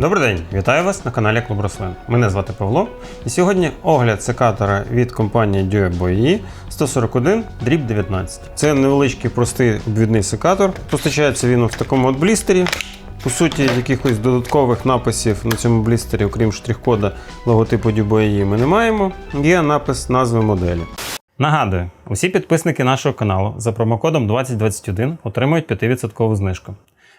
Добрий день, вітаю вас на каналі Клуб Рослин. Мене звати Павло, і сьогодні огляд секатора від компанії Due 141 дріб 19. Це невеличкий простий обвідний секатор. Постачається він в такому от блістері. По суті, якихось додаткових написів на цьому блістері, окрім штрих-кода логотипу Due ми не маємо. Є напис назви моделі. Нагадую, усі підписники нашого каналу за промокодом 2021 отримують 5% знижку.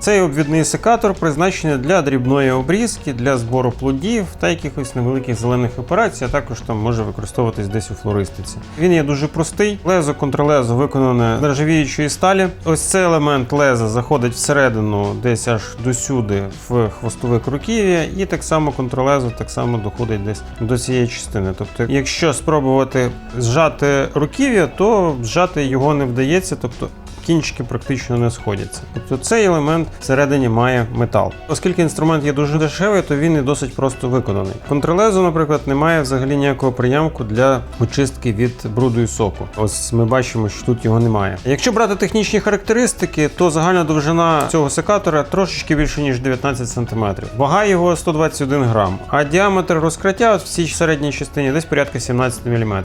Цей обвідний секатор призначений для дрібної обрізки, для збору плодів та якихось невеликих зелених операцій, а також там може використовуватись десь у флористиці. Він є дуже простий. Лезо контрлезо виконане з нержавіючої сталі. Ось цей елемент леза заходить всередину, десь аж досюди в хвостовик руків'я, і так само контролезо так само доходить десь до цієї частини. Тобто, якщо спробувати зжати руків'я, то зжати його не вдається. Тобто кінчики практично не сходяться. Тобто цей елемент всередині має метал. Оскільки інструмент є дуже дешевий, то він і досить просто виконаний. Контролезо, наприклад, не має взагалі ніякого приямку для очистки від бруду і соку. Ось ми бачимо, що тут його немає. Якщо брати технічні характеристики, то загальна довжина цього секатора трошечки більше ніж 19 см. Вага його 121 грам, а діаметр розкриття в цій середній частині десь порядка 17 мм.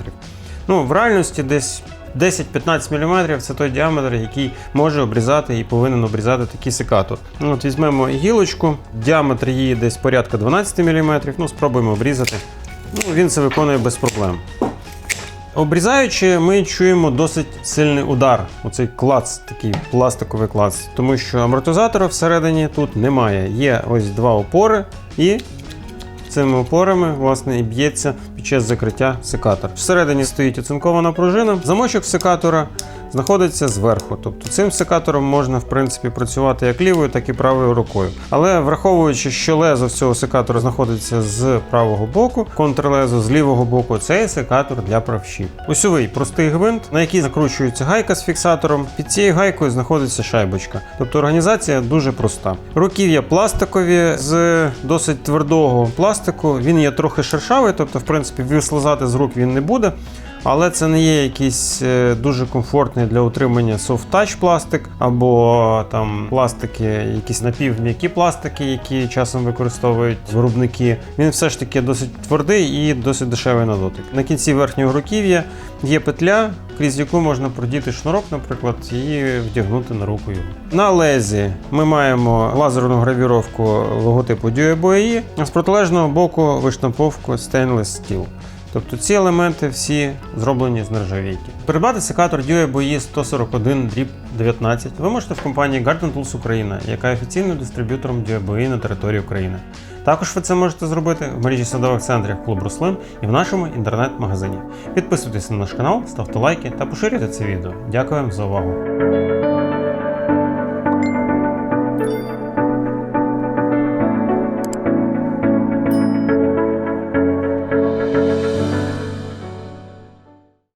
Ну, в реальності десь 10-15 мм це той діаметр, який може обрізати і повинен обрізати такий секатор. Ну, от Візьмемо гілочку, діаметр її десь порядка 12 мм. Ну, спробуємо обрізати. Ну, Він це виконує без проблем. Обрізаючи, ми чуємо досить сильний удар. Оцей клац, такий пластиковий клац, тому що амортизатора всередині тут немає. Є ось два опори і цими опорами власне і б'ється під час закриття секатора. Всередині стоїть оцинкована пружина. Замочок секатора знаходиться зверху. Тобто цим секатором можна в принципі працювати як лівою, так і правою рукою. Але враховуючи, що лезо цього секатора знаходиться з правого боку, контрлезо з лівого боку, цей секатор для правші. Осьовий простий гвинт, на який закручується гайка з фіксатором. Під цією гайкою знаходиться шайбочка. Тобто організація дуже проста. Руків'я пластикові з досить твердого пластику. Він є трохи шершавий, тобто, в принципі, вислизати з рук він не буде. Але це не є якийсь е, дуже комфортний для утримання soft-touch пластик, або там пластики, якісь напівм'які пластики, які часом використовують виробники. Він все ж таки досить твердий і досить дешевий на дотик. На кінці верхнього руків'я є петля, крізь яку можна продіти шнурок, наприклад, і вдягнути на руку його. На лезі ми маємо лазерну гравіровку логотипу Boyi, а з протилежного боку виштамповку Stainless Steel. Тобто ці елементи всі зроблені з нержавійки. Придбати секатор Boyi 141 дріб 19 ви можете в компанії Garden Tools Україна, яка є офіційним дистриб'ютором Boyi на території України. Також ви це можете зробити в мережі садових центрів Клуб Рослин і в нашому інтернет-магазині. Підписуйтесь на наш канал, ставте лайки та поширюйте це відео. Дякую вам за увагу.